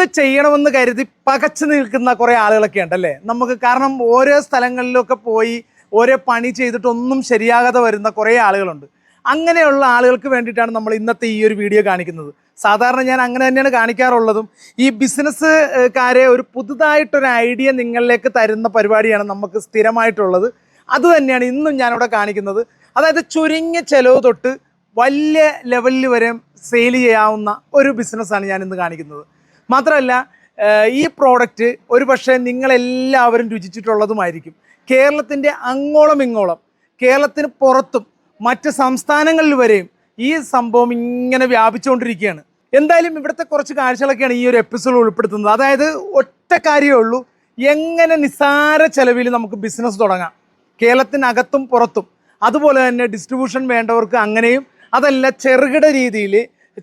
എന്ത് ചെയ്യണമെന്ന് കരുതി പകച്ചു നിൽക്കുന്ന കുറേ ആളുകളൊക്കെ ഉണ്ടല്ലേ നമുക്ക് കാരണം ഓരോ സ്ഥലങ്ങളിലൊക്കെ പോയി ഓരോ പണി ചെയ്തിട്ടൊന്നും ശരിയാകാതെ വരുന്ന കുറേ ആളുകളുണ്ട്. അങ്ങനെയുള്ള ആളുകൾക്ക് വേണ്ടിയിട്ടാണ് നമ്മൾ ഇന്നത്തെ ഈ ഒരു വീഡിയോ കാണിക്കുന്നത്. സാധാരണ ഞാൻ അങ്ങനെ തന്നെയാണ് കാണിക്കാറുള്ളതും. ഈ ബിസിനസ്സുകാരെ ഒരു പുതുതായിട്ടൊരു ഐഡിയ നിങ്ങളിലേക്ക് തരുന്ന പരിപാടിയാണ് നമുക്ക് സ്ഥിരമായിട്ടുള്ളത്. അത് തന്നെയാണ് ഇന്നും ഞാനിവിടെ കാണിക്കുന്നത്. അതായത് ചുരുങ്ങിയ ചെലവ് തൊട്ട് വലിയ ലെവലിൽ വരെ സെയിൽ ചെയ്യാവുന്ന ഒരു ബിസിനസ്സാണ് ഞാൻ ഇന്ന് കാണിക്കുന്നത്. മാത്രമല്ല ഈ പ്രോഡക്റ്റ് ഒരു പക്ഷേ നിങ്ങളെല്ലാവരും രുചിച്ചിട്ടുള്ളതുമായിരിക്കും. കേരളത്തിന്റെ അങ്ങോളം ഇങ്ങോളം കേരളത്തിന് പുറത്തും മറ്റ് സംസ്ഥാനങ്ങളിൽ വരെയും ഈ സംഭവം ഇങ്ങനെ വ്യാപിച്ചുകൊണ്ടിരിക്കുകയാണ്. എന്തായാലും ഇവിടുത്തെ കുറച്ച് കാഴ്ചകളൊക്കെയാണ് ഈ ഒരു എപ്പിസോഡ് ഉൾപ്പെടുത്തുന്നത്. അതായത് ഒറ്റ കാര്യമേ ഉള്ളൂ. എങ്ങനെ നിസ്സാര ചെലവിൽ നമുക്ക് ബിസിനസ് തുടങ്ങാം. കേരളത്തിനകത്തും പുറത്തും. അതുപോലെ തന്നെ ഡിസ്ട്രിബ്യൂഷൻ വേണ്ടവർക്ക് അങ്ങനെയും അതല്ല ചെറുകിട രീതിയിൽ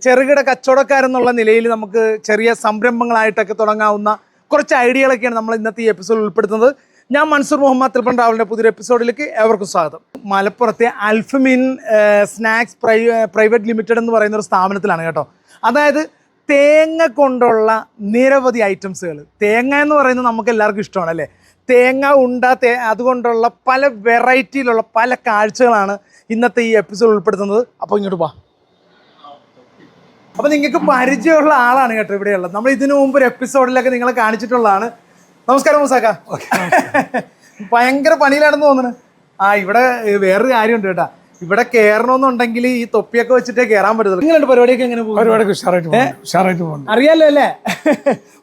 ചെറുകിട കച്ചവടക്കാരെന്നുള്ള നിലയിൽ നമുക്ക് ചെറിയ സംരംഭങ്ങളായിട്ടൊക്കെ തുടങ്ങാവുന്ന കുറച്ച് ഐഡിയകളൊക്കെയാണ് നമ്മൾ ഇന്നത്തെ ഈ എപ്പിസോഡിൽ ഉൾപ്പെടുത്തുന്നത്. ഞാൻ മൻസൂർ മുഹമ്മദ് തൃപ്പൻ ട്രാവലിന്റെ പുതിയൊരു എപ്പിസോഡിലേക്ക് ഏവർക്കും സ്വാഗതം. മലപ്പുറത്തെ അൽഫമിൻ സ്നാക്സ് പ്രൈ പ്രൈവറ്റ് ലിമിറ്റഡ് എന്ന് പറയുന്ന ഒരു സ്ഥാപനത്തിലാണ് കേട്ടോ. അതായത് തേങ്ങ കൊണ്ടുള്ള നിരവധി ഐറ്റംസുകൾ തേങ്ങ എന്ന് പറയുന്നത് നമുക്ക് എല്ലാവർക്കും ഇഷ്ടമാണ് അല്ലേ? തേങ്ങ ഉണ്ട തേ അതുകൊണ്ടുള്ള പല വെറൈറ്റിയിലുള്ള പല കാഴ്ചകളാണ് ഇന്നത്തെ ഈ എപ്പിസോഡ് ഉൾപ്പെടുത്തുന്നത്. അപ്പോൾ ഇങ്ങോട്ട് വാ. അപ്പോൾ നിങ്ങൾക്ക് പരിചയമുള്ള ആളാണ് കേട്ടോ ഇവിടെയുള്ളത്. നമ്മൾ ഇതിനു മുമ്പ് ഒരു എപ്പിസോഡിലൊക്കെ നിങ്ങളെ കാണിച്ചിട്ടുള്ളതാണ്. നമസ്കാരം മുസാക്ക. ഭയങ്കര പണിയിലാണെന്ന് തോന്നുന്നു. ആ ഇവിടെ വേറൊരു കാര്യമുണ്ട് കേട്ടാ. ഇവിടെ കയറണമെന്നുണ്ടെങ്കിൽ ഈ തൊപ്പിയൊക്കെ വെച്ചിട്ടേ കയറാൻ പറ്റത്തുള്ളൂ. നിങ്ങളുടെ പരിപാടിയൊക്കെ എങ്ങനെ പോകും ഉഷാറായിട്ട് ഉഷാറായിട്ട് പോകും അറിയാലോ അല്ലേ?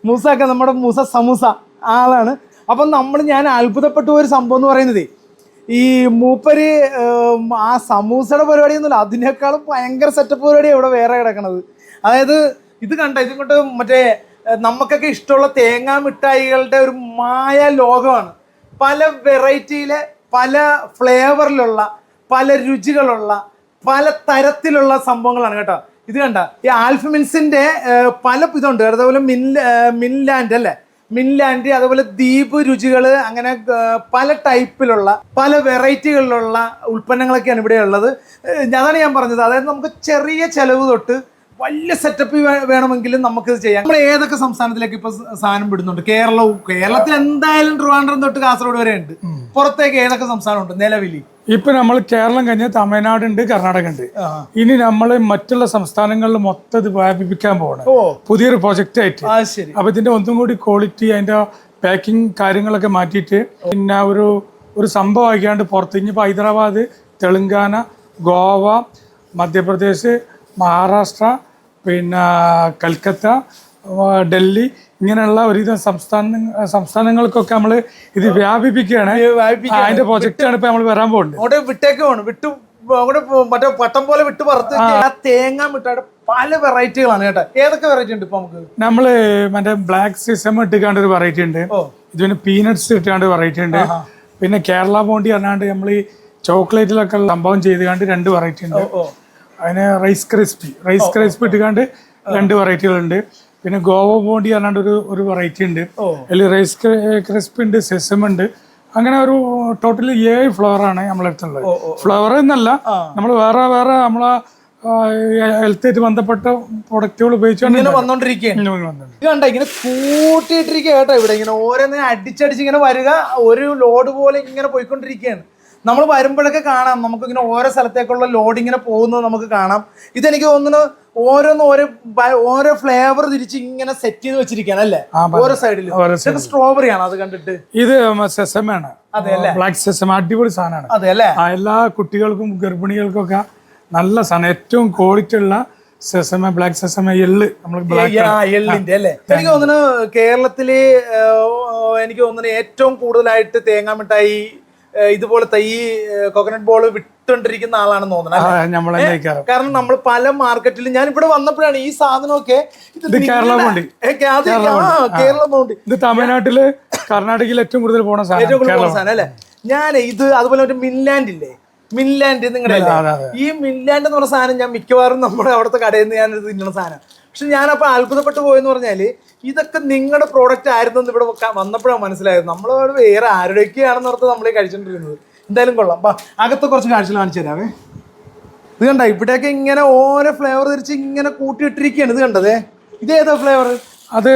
മൂസാക്ക നമ്മുടെ മൂസ സമൂസ ആളാണ്. അപ്പം നമ്മൾ ഞാൻ അത്ഭുതപ്പെട്ടു ഒരു സംഭവം എന്ന് പറയുന്നത് ഈ മൂപ്പര് ആ സമൂസയുടെ പരിപാടിയൊന്നുമില്ല. അതിനേക്കാളും ഭയങ്കര സെറ്റപ്പ് പരിപാടിയാണ് ഇവിടെ വേറെ കിടക്കണത്. അതായത് ഇത് കണ്ട? ഇതും കൊണ്ട് മറ്റേ നമുക്കൊക്കെ ഇഷ്ടമുള്ള തേങ്ങാ മിഠായികളുടെ ഒരു മായ ലോകമാണ്. പല വെറൈറ്റിയിലെ പല ഫ്ലേവറിലുള്ള പല രുചികളുള്ള പല തരത്തിലുള്ള സംഭവങ്ങളാണ് കേട്ടോ. ഇത് കണ്ട? ഈ ആൽഫമിൻസിന്റെ പല ഇതുണ്ട്. അതുപോലെ മിൻ മിൻലാൻഡ് അല്ലേ? മിൻലാൻഡ് അതുപോലെ ദ്വീപ് രുചികൾ അങ്ങനെ പല ടൈപ്പിലുള്ള പല വെറൈറ്റികളിലുള്ള ഉൽപ്പന്നങ്ങളൊക്കെയാണ് ഇവിടെ ഉള്ളത്. അതാണ് ഞാൻ പറഞ്ഞത്. അതായത് നമുക്ക് ചെറിയ ചെലവ് തൊട്ട് വലിയ സെറ്റപ്പ് വേണമെങ്കിലും നമുക്ക് ഇത് ചെയ്യാം. നമ്മൾ ഏതൊക്കെ സംസ്ഥാനത്തിലേക്ക് ഇപ്പൊ സാധനം വിടുന്നുണ്ട്? കേരളവും കേരളത്തിൽ എന്തായാലും ട്രിവാൻഡ്രം തൊട്ട് കാസർഗോഡ് വരെ ഉണ്ട്. പുറത്തേക്ക് ഏതൊക്കെ സംസ്ഥാനമുണ്ട്? നിലവിൽ ഇപ്പൊ നമ്മൾ കേരളം കഴിഞ്ഞ് തമിഴ്നാട് ഉണ്ട് കർണാടക ഉണ്ട്. ഇനി നമ്മൾ മറ്റുള്ള സംസ്ഥാനങ്ങളിൽ മൊത്തം ഇത് വ്യാപിപ്പിക്കാൻ പോകണം പുതിയൊരു പ്രൊജക്റ്റ് ആയിട്ട്. അപ്പൊ ഇതിന്റെ ഒന്നും കൂടി ക്വാളിറ്റി അതിന്റെ പാക്കിംഗ് കാര്യങ്ങളൊക്കെ മാറ്റിയിട്ട് പിന്നെ ഒരു ഒരു സംഭവം ആക്കിയാണ്ട് പുറത്ത് ഇനിയിപ്പോൾ ഹൈദരാബാദ് തെലുങ്കാന ഗോവ മധ്യപ്രദേശ് മഹാരാഷ്ട്ര പിന്നെ കൽക്കത്ത ഡൽഹി ഇങ്ങനെയുള്ള ഒരുവിധം സംസ്ഥാന സംസ്ഥാനങ്ങൾക്കൊക്കെ നമ്മൾ ഇത് വ്യാപിപ്പിക്കുകയാണ്. അതിന്റെ പ്രൊജക്റ്റാണ് ഇപ്പൊ നമ്മൾ വരാൻ പോകുന്നത് അവിടെ വിട്ടേക്ക് വേണം വിട്ടു അവിടെ മറ്റേ പട്ടം പോലെ വിട്ടു പറത്ത് ആ. തേങ്ങ മിഠായിയുടെ പല വെറൈറ്റികളാണ് കേട്ടോ. ഏതൊക്കെ വെറൈറ്റി ഉണ്ട് ഇപ്പൊ നമുക്ക്? നമ്മൾ മറ്റേ ബ്ലാക്ക് സിസം ഇട്ടിക്കാണ്ട് ഒരു വെറൈറ്റി ഉണ്ട്. ഇത് പിന്നെ പീനട്സ് ഇട്ടാണ്ട് വെറൈറ്റി ഉണ്ട്. പിന്നെ കേരള ബോണ്ടി പറഞ്ഞാണ്ട് നമ്മൾ ഈ ചോക്ലേറ്റിലൊക്കെ സംഭവം ചെയ്തുകൊണ്ട് രണ്ട് വെറൈറ്റി ഉണ്ട്. അതിന് റൈസ് ക്രിസ്പി റൈസ് ക്രിസ്പി ഇട്ടുകാണ്ട് രണ്ട് വെറൈറ്റികളുണ്ട് പിന്നെ ഗോവ ബോണ്ടി പറഞ്ഞാണ്ട് ഒരു ഒരു വെറൈറ്റി ഉണ്ട്. അതിൽ റൈസ് ക്രിസ്പി ഉണ്ട് സെസം ഉണ്ട്. അങ്ങനെ ഒരു ടോട്ടൽ ഏഴ് ഫ്ലവർ ആണ് നമ്മളെ അടുത്തുള്ളത്. ഫ്ലവർ എന്നല്ല നമ്മൾ വേറെ വേറെ നമ്മളെ ഹെൽത്തായിട്ട് ബന്ധപ്പെട്ട പ്രൊഡക്റ്റുകൾ ഉപയോഗിച്ചുകൊണ്ട് ഇങ്ങനെ വന്നോണ്ടിരിക്കുകയാണ്. ഇങ്ങനെ വന്നിട്ടുണ്ട്. ഇത് കണ്ട ഇങ്ങനെ കൂട്ടിയിട്ടിരിക്കുക കേട്ടോ ഇവിടെ. ഇങ്ങനെ ഓരോന്നിനെ അടിച്ചടിച്ച് ഇങ്ങനെ വരിക ഒരു ലോഡ് പോലെ ഇങ്ങനെ പോയിക്കൊണ്ടിരിക്കുകയാണ്. നമ്മൾ വരുമ്പോഴൊക്കെ കാണാം. നമുക്ക് ഇങ്ങനെ ഓരോ സ്ഥലത്തേക്കുള്ള ലോഡ് ഇങ്ങനെ പോകുന്നത് നമുക്ക് കാണാം. ഇതെനിക്ക് തോന്നുന്നു ഓരോന്ന് ഓരോ ഓരോ ഫ്ലേവർ തിരിച്ച് ഇങ്ങനെ സെറ്റ് ചെയ്ത് വെച്ചിരിക്കുകയാണ് അല്ലേ? ഓരോ സൈഡിലും സ്ട്രോബെറി ആണ്? അത് കണ്ടിട്ട്. ഇത് സെസമാണ് ബ്ലാക്ക് സെസം അടിപൊളി സാധനമാണ്. അതെ അല്ലേ? എല്ലാ കുട്ടികൾക്കും ഗർഭിണികൾക്കൊക്കെ നല്ല സാധനം. ഏറ്റവും ക്വാളിറ്റി ഉള്ള സെസമ ബ്ലാക്ക് സെസമ എള്ള് നമ്മൾ എള്ളിന്റെ അല്ലേ? എനിക്ക് തോന്നുന്നു കേരളത്തിൽ എനിക്ക് തോന്നുന്നു ഏറ്റവും കൂടുതലായിട്ട് തേങ്ങാ മിഠായി ഇതുപോലത്തെ ഈ കോക്കനട്ട് ബോൾ വിട്ടുകൊണ്ടിരിക്കുന്ന ആളാണെന്ന് തോന്നുന്നു അല്ലേ? നമ്മളെ നയിക്കാറ് കാരണം നമ്മൾ പല മാർക്കറ്റിലും ഞാൻ ഇവിടെ വന്നപ്പോഴാണ് ഈ സാധനമൊക്കെ കേരള ബോണ്ടി. ഇത് തമിഴ്നാട്ടിൽ കർണാടകയിൽ ഏറ്റവും കൂടുതൽ പോണ ഏറ്റവും സാധനം കൂടുതൽ പോകുന്ന സാധനം അല്ലേ? ഞാൻ ഇത് അതുപോലെ ഒരു മിൻലാൻഡ് ഇല്ലേ? മിൻലാൻഡ് നിങ്ങളുടെ. ഈ മിൻലാൻഡ് എന്ന് പറഞ്ഞ സാധനം ഞാൻ മിക്കവാറും നമ്മുടെ അവിടുത്തെ കടയിൽ നിന്ന് ഞാൻ തിന്നുന്ന സാധനം. പക്ഷെ ഞാനപ്പോ അത്ഭുതപ്പെട്ടു പോയെന്ന് പറഞ്ഞാൽ ഇതൊക്കെ നിങ്ങളുടെ പ്രോഡക്റ്റ് ആയിരുന്നു എന്ന് ഇവിടെ വന്നപ്പോഴാണ് മനസ്സിലായത്. നമ്മൾ വേറെ ആരുടെയൊക്കെയാണെന്ന് ഓർത്ത് നമ്മളെ കഴിച്ചോണ്ടിരുന്നത്. എന്തായാലും കൊള്ളാം. ബാ അകത്ത് കുറച്ച് കാഴ്ചകൾ കാണിച്ചു തരാമേ ഇത് കണ്ട? ഇവിടെയൊക്കെ ഇങ്ങനെ ഓരോ ഫ്ലേവർ തിരിച്ച് ഇങ്ങനെ കൂട്ടിയിട്ടിരിക്കുകയാണ്. ഇത് കണ്ടതേ ഇത് ഏതാ ഫ്ലേവർ അത്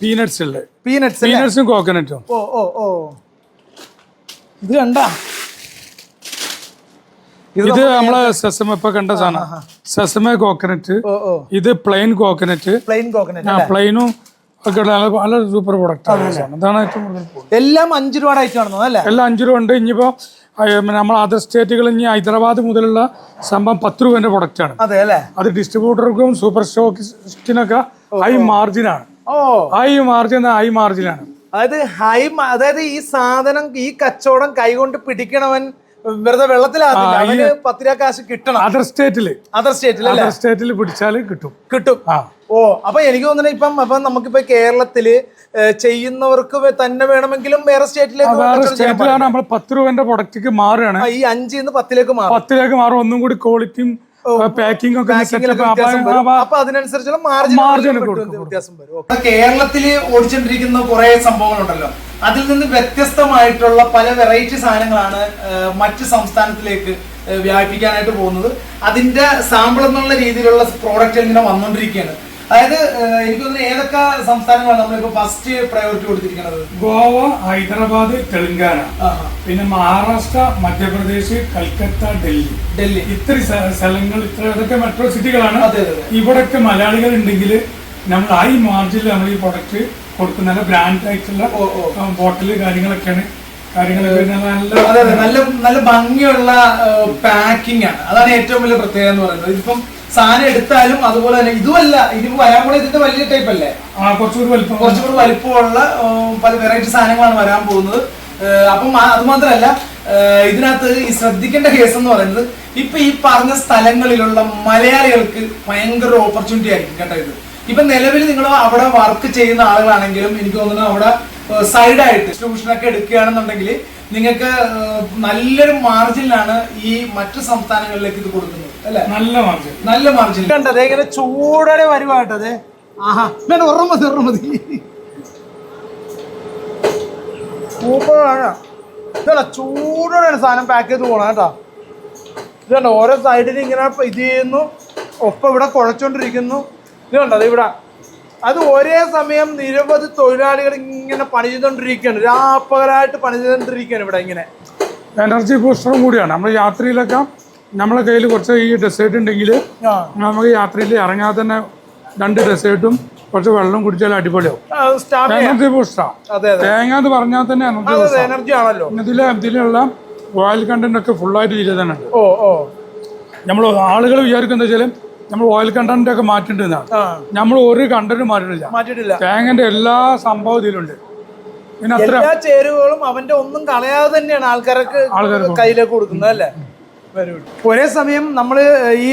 പീനട്സ് ഉള്ളത് പീനട്സ് പീനട്സും കോക്കനട്ടും ഓ ഓ ഓ. ഇത് കണ്ട? ഇത് നമ്മളെ സെസമ ഇപ്പൊ കണ്ട സാധനം. സെസമ കോക്കനട്ട് ഇത് പ്ലെയിൻ കോക്കനറ്റ് പ്ലെയിൻ കോക്കനട്ട് പ്ലെയിനും ഒക്കെ നല്ല സൂപ്പർ പ്രൊഡക്റ്റ് ആണ്. അതാണ് ഏറ്റവും കൂടുതൽ എല്ലാം അഞ്ച് രൂപയുടെ ഐറ്റം ആണെന്നോ അല്ലേ? എല്ലാം അഞ്ച് രൂപ ഉണ്ട്. ഇനിയിപ്പോ നമ്മൾ അതർ സ്റ്റേറ്റുകൾ ഇനി ഹൈദരാബാദ് മുതലുള്ള സംഭവം പത്ത് രൂപേന്റെ പ്രൊഡക്റ്റ് ആണ്. അതെ അല്ലേ? അത് ഡിസ്ട്രിബ്യൂട്ടർക്കും സൂപ്പർ സ്റ്റോക്കിസ്റ്റിനൊക്കെ ഹൈ മാർജിനാണ് ഓ. ഹൈ മാർജിൻ ഹൈ മാർജിനാണ് അതായത് ഹൈ അതായത് ഈ സാധനം ഈ കച്ചവടം കൈകൊണ്ട് പിടിക്കണവൻ വെറുതെ വെള്ളത്തിലാകത്തില്ല അവന് പത്ത് രൂപ കാശ് കിട്ടണം. അതർ സ്റ്റേറ്റിൽ അതർ സ്റ്റേറ്റിൽ അല്ലേ? അതർ സ്റ്റേറ്റിൽ പിടിച്ചാൽ കിട്ടും. കിട്ടും. ഓ അപ്പൊ എനിക്ക് തോന്നുന്നു ഇപ്പം അപ്പൊ നമുക്കിപ്പോ കേരളത്തിൽ ചെയ്യുന്നവർക്ക് തന്നെ വേണമെങ്കിലും വേറെ സ്റ്റേറ്റിലേക്ക് വേറെ സ്റ്റേറ്റിലാണ് നമ്മൾ പത്ത് രൂപന്റെ പ്രൊഡക്റ്റിക്ക് മാറുകയാണ്. ഈ ഈ അഞ്ചിന്ന് പത്തിലേക്ക് മാറും. പത്തിലേക്ക് മാറും. ഒന്നും കൂടി ക്വാളിറ്റിയും പാക്കിംഗ് ഒക്കെ അപ്പൊ അതിനനുസരിച്ചുള്ള മാർജിൻ വ്യത്യാസം വരും. കേരളത്തിൽ ഓടിച്ചോണ്ടിരിക്കുന്ന കുറെ സംഭവങ്ങളുണ്ടല്ലോ. അതിൽ നിന്ന് വ്യത്യസ്തമായിട്ടുള്ള പല വെറൈറ്റി സാധനങ്ങളാണ് മറ്റു സംസ്ഥാനത്തിലേക്ക് വ്യാപിപ്പിക്കാനായിട്ട് പോകുന്നത്. അതിന്റെ സാമ്പിൾ എന്നുള്ള രീതിയിലുള്ള പ്രോഡക്റ്റ് ഇങ്ങനെ വന്നുകൊണ്ടിരിക്കുകയാണ് അതായത് എനിക്ക് തോന്നുന്നു ഏതൊക്കെ സംസ്ഥാനങ്ങളാണ് നമ്മളിപ്പോ ഫസ്റ്റ് പ്രയോറിറ്റി കൊടുത്തിരിക്കുന്നത്? ഗോവ ഹൈദരാബാദ് തെലങ്കാന. പിന്നെ മഹാരാഷ്ട്ര മധ്യപ്രദേശ് കൽക്കത്ത ഡൽഹി. ഡൽഹി. ഇത്ര സ്ഥ- സ്ഥലങ്ങൾ ഇത്ര ഇതൊക്കെ മെട്രോ സിറ്റികളാണ്. അതെ അതെ അതെ. ഇവിടൊക്കെ മലയാളികൾ ഉണ്ടെങ്കിൽ നമ്മൾ ഹൈ മാർജിനിൽ നമ്മൾ ഈ പ്രൊഡക്റ്റ് കൊടുക്കുന്ന നല്ല ബ്രാൻഡ് ആയിട്ടുള്ള. ബോട്ടിൽ കാര്യങ്ങളൊക്കെയാണ്. നല്ല നല്ല ഭംഗിയുള്ള പാക്കിംഗ് ആണ്. അതാണ് ഏറ്റവും വലിയ പ്രത്യേകത എന്ന് പറയുന്നത്. ഇതിപ്പം സാധനം എടുത്താലും അതുപോലെ തന്നെ ഇതുമല്ല ഇനിയിപ്പോ വരാൻ കൂടെ ഇതിന്റെ വലിയ ടൈപ്പ് അല്ലേ? കുറച്ചുകൂടി വലിപ്പം. കുറച്ചുകൂടി വലിപ്പമുള്ള പല വെറൈറ്റി സാധനങ്ങളാണ് വരാൻ പോകുന്നത്. അപ്പം അത് മാത്രമല്ല ഇതിനകത്ത് ഈ ശ്രദ്ധിക്കേണ്ട കേസ് എന്ന് പറയുന്നത് ഇപ്പൊ ഈ പറഞ്ഞ സ്ഥലങ്ങളിലുള്ള മലയാളികൾക്ക് ഭയങ്കര ഓപ്പർച്യൂണിറ്റി ആയിരിക്കും കേട്ടോ ഇത്. ഇപ്പൊ നിലവിൽ നിങ്ങൾ അവിടെ വർക്ക് ചെയ്യുന്ന ആളുകളാണെങ്കിലും എനിക്ക് തോന്നുന്നു അവിടെ സൈഡായിട്ട് ഡിസ്ട്രിബ്യൂഷൻ ഒക്കെ എടുക്കുകയാണെന്നുണ്ടെങ്കിൽ നിങ്ങൾക്ക് നല്ലൊരു മാർജിനിലാണ് ഈ മറ്റു സംസ്ഥാനങ്ങളിലേക്ക് ഇത് കൊടുക്കുന്നത്. നല്ല മാർജിൻ നല്ല മാർജിൻ കണ്ടത് ഇങ്ങനെ ചൂടോടെ വരുവാട്ടത് ആഹാ വേണ്ട ഒരെണ്ണം മതി ഉറ മതി. സൂപ്പറാണ് ഇതല്ല ചൂടോടെയാണ് സാധനം പാക്ക് ചെയ്ത് പോകണം കേട്ടോ. ഇത് കണ്ടോ ഓരോ സൈഡിൽ ഇങ്ങനെ ഇത് ചെയ്യുന്നു. ഒപ്പം ഇവിടെ കുഴച്ചോണ്ടിരിക്കുന്നു. ഇത് കണ്ടോ ദേ ഇവിടെ. അത് ഒരേ സമയം നിരവധി തൊഴിലാളികൾ ഇങ്ങനെ പണി ചെയ്തുകൊണ്ടിരിക്കുകയാണ് രാപ്പകലായിട്ട് പണി ചെയ്തുകൊണ്ടിരിക്കുകയാണ് ഇവിടെ ഇങ്ങനെ. എനർജി ബൂസ്റ്ററും കൂടിയാണ്. നമ്മൾ യാത്രയിലൊക്കെ നമ്മളെ കയ്യിൽ കുറച്ച് ഈ ഡെസേർട്ട് ഉണ്ടെങ്കിൽ നമുക്ക് യാത്രയിൽ ഇറങ്ങാതെ തന്നെ രണ്ട് ഡെസേർട്ടും കുറച്ച് വെള്ളം കുടിച്ചാൽ അടിപൊളിയാവും. എനർജി ബൂസ്റ്റാണ് തേങ്ങ എന്ന് പറഞ്ഞാൽ തന്നെ എനർജി എനർജി ആണല്ലോ. ഇതിലെ ഇതിലുള്ള ഓയിൽ കണ്ടന്റ് ഒക്കെ ഫുള്ളായിട്ട് ഇതിൽ തന്നെ ഉണ്ട്. ഓ ഓ. നമ്മൾ ആളുകൾ വിചാരിക്കുന്നത് വെച്ചാൽ നമ്മൾ ഓയിൽ കണ്ടന്റ് ഒക്കെ മാറ്റിണ്ടെന്നാണ് നമ്മൾ ഒരു കണ്ടന്റ് മാറ്റിട്ടില്ല മാറ്റിട്ടില്ല തേങ്ങന്റെ എല്ലാ സംഭവം ഇതിലുണ്ട്. പിന്നെ അത്ര എല്ലാ ചേരുവകളും അവന്റെ ഒന്നും കളയാതെ തന്നെയാണ് ആൾക്കാർക്ക് കയ്യിലേക്ക് കൊടുക്കുന്നത് അല്ലേ? ഒരേ സമയം നമ്മൾ ഈ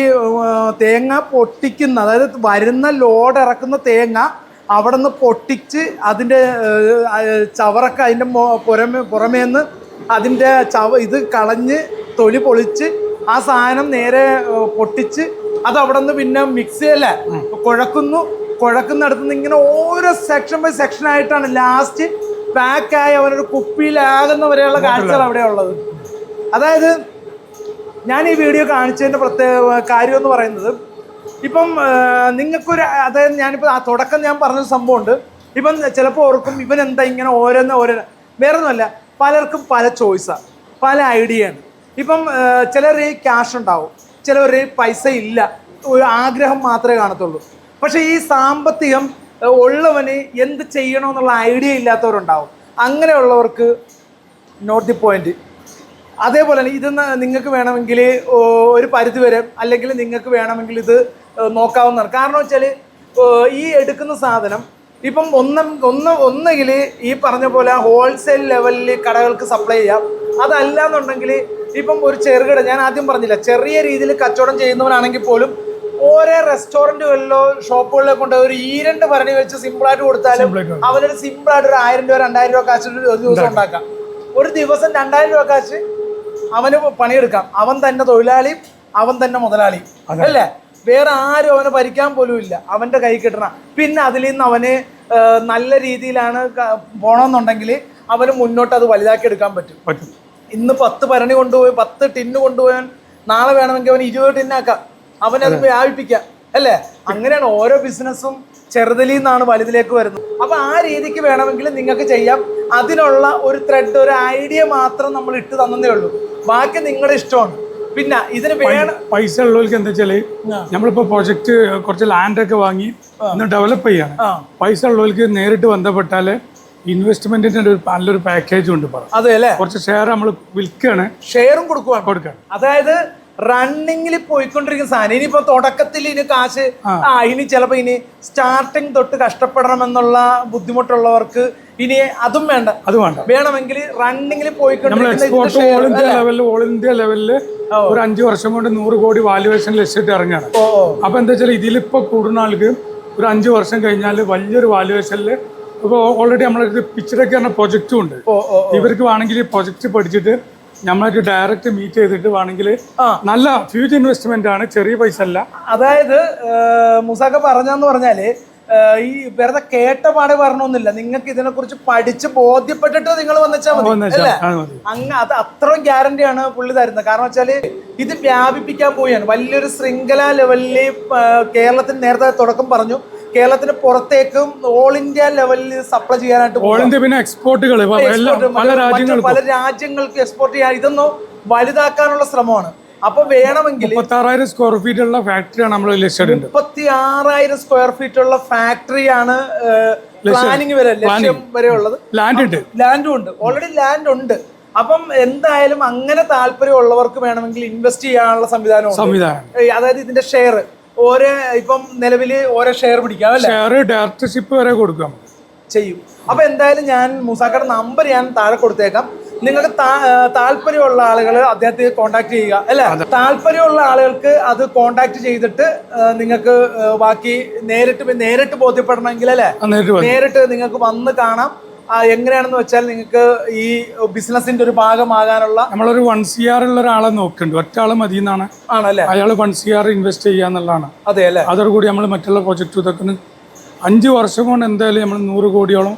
തേങ്ങ പൊട്ടിക്കുന്ന അതായത് വരുന്ന ലോഡ് ഇറക്കുന്ന തേങ്ങ അവിടെ നിന്ന് പൊട്ടിച്ച് അതിന്റെ ചവറൊക്കെ അതിന്റെ പുറമേ പുറമേ നിന്ന് അതിന്റെ ചവ ഇത് കളഞ്ഞ് തൊലി പൊളിച്ച് ആ സാധനം നേരെ പൊട്ടിച്ച് അത് അവിടെ നിന്ന് പിന്നെ മിക്സ് ചെയ്യല്ല? കുഴക്കുന്നു. കുഴക്കുന്നിടത്ത് നിന്ന് ഇങ്ങനെ ഓരോ സെക്ഷൻ ബൈ സെക്ഷൻ ആയിട്ടാണ് ലാസ്റ്റ് പാക്കായി അവനൊരു കുപ്പിയിലാകുന്ന വരെയുള്ള കാഴ്ചകൾ അവിടെ ഉള്ളത് അതായത് ഞാൻ ഈ വീഡിയോ കാണിച്ചതിന്റെ പ്രത്യേക കാര്യം എന്ന് പറയുന്നത് ഇപ്പം നിങ്ങൾക്കൊരു അതായത് ഞാനിപ്പോൾ ആ തുടക്കം ഞാൻ പറഞ്ഞ സംഭവമുണ്ട്. ഇപ്പം ചിലപ്പോൾ ഓർക്കും ഇവൻ എന്താ ഇങ്ങനെ ഓരോന്ന് ഓരോന്ന്. വേറെ ഒന്നുമല്ല പലർക്കും പല ചോയ്സാണ് പല ഐഡിയയാണ്. ഇപ്പം ചിലർ ക്യാഷ് ഉണ്ടാവും ചിലവർ പൈസ ഇല്ല ഒരു ആഗ്രഹം മാത്രമേ കാണത്തുള്ളൂ. പക്ഷേ ഈ സാമ്പത്തികം ഉള്ളവന് എന്ത് ചെയ്യണമെന്നുള്ള ഐഡിയ ഇല്ലാത്തവരുണ്ടാവും. അങ്ങനെയുള്ളവർക്ക് നോട്ട് ദി പോയിന്റ്. അതേപോലെ തന്നെ ഇതെന്ന് നിങ്ങൾക്ക് വേണമെങ്കിൽ ഒരു പരിധി വരെ അല്ലെങ്കിൽ നിങ്ങൾക്ക് വേണമെങ്കിൽ ഇത് നോക്കാവുന്നതാണ്. കാരണം വെച്ചാൽ ഈ എടുക്കുന്ന സാധനം ഇപ്പം ഒന്നും ഒന്ന് ഒന്നെങ്കിൽ ഈ പറഞ്ഞ പോലെ ഹോൾസെയിൽ ലെവലിൽ കടകൾക്ക് സപ്ലൈ ചെയ്യാം. അതല്ല എന്നുണ്ടെങ്കിൽ ഇപ്പം ഒരു ചെറുകിട ഞാൻ ആദ്യം പറഞ്ഞില്ല ചെറിയ രീതിയിൽ കച്ചവടം ചെയ്യുന്നവരാണെങ്കിൽ പോലും ഓരോ റെസ്റ്റോറന്റുകളിലോ ഷോപ്പുകളിലോ കൊണ്ട് ഒരു ഈ രണ്ട് ഭരണി വെച്ച് സിമ്പിളായിട്ട് കൊടുത്താലും അവരൊരു സിമ്പിളായിട്ട് ഒരു ആയിരം രൂപ രണ്ടായിരം രൂപ കാശ് ഒരു ദിവസം ഉണ്ടാക്കാം. ഒരു ദിവസം രണ്ടായിരം രൂപ കാശ് അവന് പണിയെടുക്കാം. അവൻ തന്നെ തൊഴിലാളി അവൻ തന്നെ മുതലാളി. അല്ലേ? വേറെ ആരും അവനെ ഭരിക്കാൻ പോലും ഇല്ല. അവന്റെ കൈ കിട്ടണം. പിന്നെ അതിൽ നിന്ന് അവന് നല്ല രീതിയിലാണ് പോണമെന്നുണ്ടെങ്കിൽ അവന് മുന്നോട്ട് അത് വലുതാക്കി എടുക്കാൻ പറ്റും. ഇന്ന് പത്ത് ഭരണി കൊണ്ടുപോയി പത്ത് ടിന്ന് കൊണ്ടുപോയാൻ നാളെ വേണമെങ്കിൽ അവൻ ഇരുപത് ടിന്നാക്കാം അവനത് വ്യാപിപ്പിക്കാം. അല്ലേ? അങ്ങനെയാണ് ഓരോ ബിസിനസ്സും ചെറുതലിൽ നിന്നാണ് വലുതിലേക്ക് വരുന്നത്. അപ്പൊ ആ രീതിക്ക് വേണമെങ്കിൽ നിങ്ങൾക്ക് ചെയ്യാം. അതിനുള്ള ഒരു ത്രെഡ് ഒരു ഐഡിയ മാത്രം നമ്മൾ ഇട്ട് തന്നേ ഉള്ളൂ. ബാക്കി നിങ്ങളുടെ ഇഷ്ടമാണ്. പിന്നെ ഇതിന് വേണം പൈസ ഉള്ളവർക്ക് എന്താ വെച്ചാൽ നമ്മളിപ്പോ പ്രൊജക്ട് കുറച്ച് ലാൻഡ് ഒക്കെ വാങ്ങി ഒന്ന് ഡെവലപ്പ് ചെയ്യാണ്. പൈസ ഉള്ളവർക്ക് നേരിട്ട് ബന്ധപ്പെട്ടാൽ ഇൻവെസ്റ്റ്മെന്റിന്റെ ഒരു നല്ലൊരു പാക്കേജ് ഉണ്ട് അതെ അല്ലേ? കുറച്ച് ഷെയർ നമ്മൾ വിൽക്കുകയാണ് ഷെയറും കൊടുക്കുവാ കൊടുക്കാൻ അതായത് റണ്ണിങ്ങിൽ പോയിക്കൊണ്ടിരിക്കുന്ന സാധനം. ഇനിയിപ്പോ തുടക്കത്തിൽ ഇനി കാശ് ആ. ഇനി ചിലപ്പോ ഇനി സ്റ്റാർട്ടിങ് തൊട്ട് കഷ്ടപ്പെടണം എന്നുള്ള ബുദ്ധിമുട്ടുള്ളവർക്ക് ഇനി അതും വേണ്ട. അത് വേണ്ട. വേണമെങ്കിൽ റണ്ണിങ്ങിൽ ഇന്ത്യ ലെവലിൽ ഓൾ ഇന്ത്യ ലെവലിൽ ഒരു അഞ്ചു വർഷം കൊണ്ട് നൂറ് കോടി വാല്യുവേഷൻ ലക്ഷ്യത്തിൽ ഓ അപ്പൊ എന്താ വെച്ചാൽ ഇതിലിപ്പോ കൂടുന്ന ആൾക്ക് ഒരു അഞ്ചു വർഷം കഴിഞ്ഞാൽ വലിയൊരു വാല്യുവേഷനിൽ ഇപ്പൊ ഓൾറെഡി നമ്മളൊരു പിക്ചറൊക്കെ പറഞ്ഞ പ്രൊജക്റ്റും ഉണ്ട്. ഇവർക്ക് വേണമെങ്കിൽ പ്രൊജക്ട് പഠിച്ചിട്ട് നമ്മളെ ഡയറക്റ്റ് മീറ്റ് ചെയ്തിട്ട് വേണമെങ്കിൽ നല്ല ഫ്യൂച്ചർ ഇൻവെസ്റ്റ്മെന്റ് ആണ് ചെറിയ പൈസ അല്ല. അതായത് മുസാക്ക പറഞ്ഞെന്ന് പറഞ്ഞാൽ ഈ വെറുതെ കേട്ട പാടെ പറഞ്ഞൊന്നുമില്ല. നിങ്ങൾക്ക് ഇതിനെ കുറിച്ച് പഠിച്ച് ബോധ്യപ്പെട്ടിട്ട് നിങ്ങൾ വന്നെച്ചാൽ മതി അല്ലേ? വെച്ചാൽ അത് അത്ര അങ്ങ് അത് അത്രയും ഗ്യാരണ്ടിയാണ് പുള്ളി തരുന്നത്. കാരണം വെച്ചാൽ ഇത് വ്യാപിപ്പിക്കാൻ പോവുകയാണ്. വലിയൊരു ശൃംഖല ലെവലിൽ കേരളത്തിന് നേരത്തെ തുടക്കം പറഞ്ഞു. കേരളത്തിന് പുറത്തേക്കും ഓൾ ഇന്ത്യ ലെവലിൽ സപ്ലൈ ചെയ്യാനായിട്ട് ഓൾ ഇന്ത്യ പിന്നെ എക്സ്പോർട്ടുകൾ പല രാജ്യങ്ങൾക്ക്. എക്സ്പോർട്ട് ചെയ്യാൻ ഇതൊന്നും വലുതാക്കാനുള്ള ശ്രമമാണ്. അപ്പൊ വേണമെങ്കിൽ മുപ്പത്തി ആറായിരം സ്ക്വയർ ഫീറ്റ് ഉള്ള ഫാക്ടറിയാണ് നമ്മൾ ലക്ഷ്യം മുപ്പത്തി ആറായിരം സ്ക്വയർ ഫീറ്റ് ഉള്ള ഫാക്ടറിയാണ് പ്ലാനിങ് വരെ ലക്ഷ്യം വരെ ഉള്ളത്. ലാൻഡ് ഉണ്ട്. ലാൻഡും ഉണ്ട്. ഓൾറെഡി ലാൻഡ് ഉണ്ട്. അപ്പം എന്തായാലും അങ്ങനെ താല്പര്യമുള്ളവർക്ക് വേണമെങ്കിൽ ഇൻവെസ്റ്റ് ചെയ്യാനുള്ള സംവിധാനം. സംവിധാനം അതായത് ഇതിന്റെ ഷെയർ ഓരോ ഇപ്പം നിലവിൽ ഓരോ ഷെയർ പിടിക്കാം അല്ലേ? ഷെയർ ഡയറക്ടർഷിപ്പ് വരെ കൊടുക്കാം. ചെയ്യും. അപ്പൊ എന്തായാലും ഞാൻ മുസാക്കയുടെ നമ്പർ ഞാൻ താഴെ കൊടുത്തേക്കാം. നിങ്ങൾക്ക് താല്പര്യമുള്ള ആളുകൾ അദ്ദേഹത്തെ കോൺടാക്ട് ചെയ്യുക അല്ലെ? താല്പര്യമുള്ള ആളുകൾക്ക് അത് കോണ്ടാക്ട് ചെയ്തിട്ട് നിങ്ങൾക്ക് ബാക്കി നേരിട്ട് നേരിട്ട് ബോധ്യപ്പെടണമെങ്കിൽ അല്ലെ? നേരിട്ട് നിങ്ങൾക്ക് വന്ന് കാണാം. എങ്ങനെയാണെന്ന് വെച്ചാൽ നിങ്ങൾക്ക് ഈ ബിസിനസിന്റെ ഒരു ഭാഗമാകാനുള്ള നമ്മളൊരു വൺ സി ആർ ഉള്ള ഒരാളെ നോക്കുന്നുണ്ട്. ഒറ്റ ആൾ മതി എന്നാണ് ആണല്ലേ അയാൾ വൺ സി ആർ ഇൻവെസ്റ്റ് ചെയ്യാന്നുള്ളതാണ് അതെ അല്ലേ? അതോടുകൂടി നമ്മൾ മറ്റുള്ള പ്രൊജക്റ്റ് ഇതൊക്കെ അഞ്ചു വർഷം കൊണ്ട് എന്തായാലും നമ്മൾ നൂറ് കോടിയോളം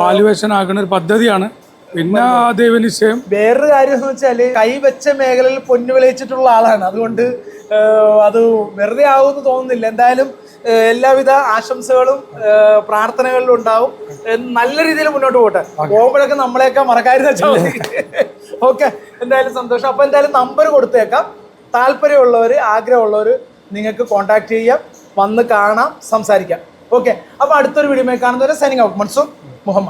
വാല്യുവേഷൻ ആകുന്ന ഒരു പദ്ധതിയാണ്. പിന്നെ ദൈവ നിശ്ചയം വേറൊരു കാര്യം എന്ന് വെച്ചാൽ കൈവച്ച മേഖലയിൽ പൊന്നു വിളയിച്ചിട്ടുള്ള ആളാണ്. അതുകൊണ്ട് അത് വെറുതെ ആവുമെന്ന് തോന്നുന്നില്ല. എന്തായാലും എല്ലാവിധ ആശംസകളും പ്രാർത്ഥനകളിലും ഉണ്ടാവും. നല്ല രീതിയിൽ മുന്നോട്ട് പോട്ടെ. പോകുമ്പോഴൊക്കെ നമ്മളെയൊക്കെ മറക്കാതിരുന്ന വെച്ചാൽ ഓക്കെ. എന്തായാലും സന്തോഷം. അപ്പൊ എന്തായാലും നമ്പർ കൊടുത്തേക്കാം. താല്പര്യമുള്ളവർ ആഗ്രഹമുള്ളവർ നിങ്ങൾക്ക് കോൺടാക്ട് ചെയ്യാം. വന്ന് കാണാം സംസാരിക്കാം. ഓക്കെ. അപ്പൊ അടുത്തൊരു വീഡിയോ കാണുന്നവരെ സൈനിങ് ഔട്ട്. മൻസൂർ മുഹമ്മദ്.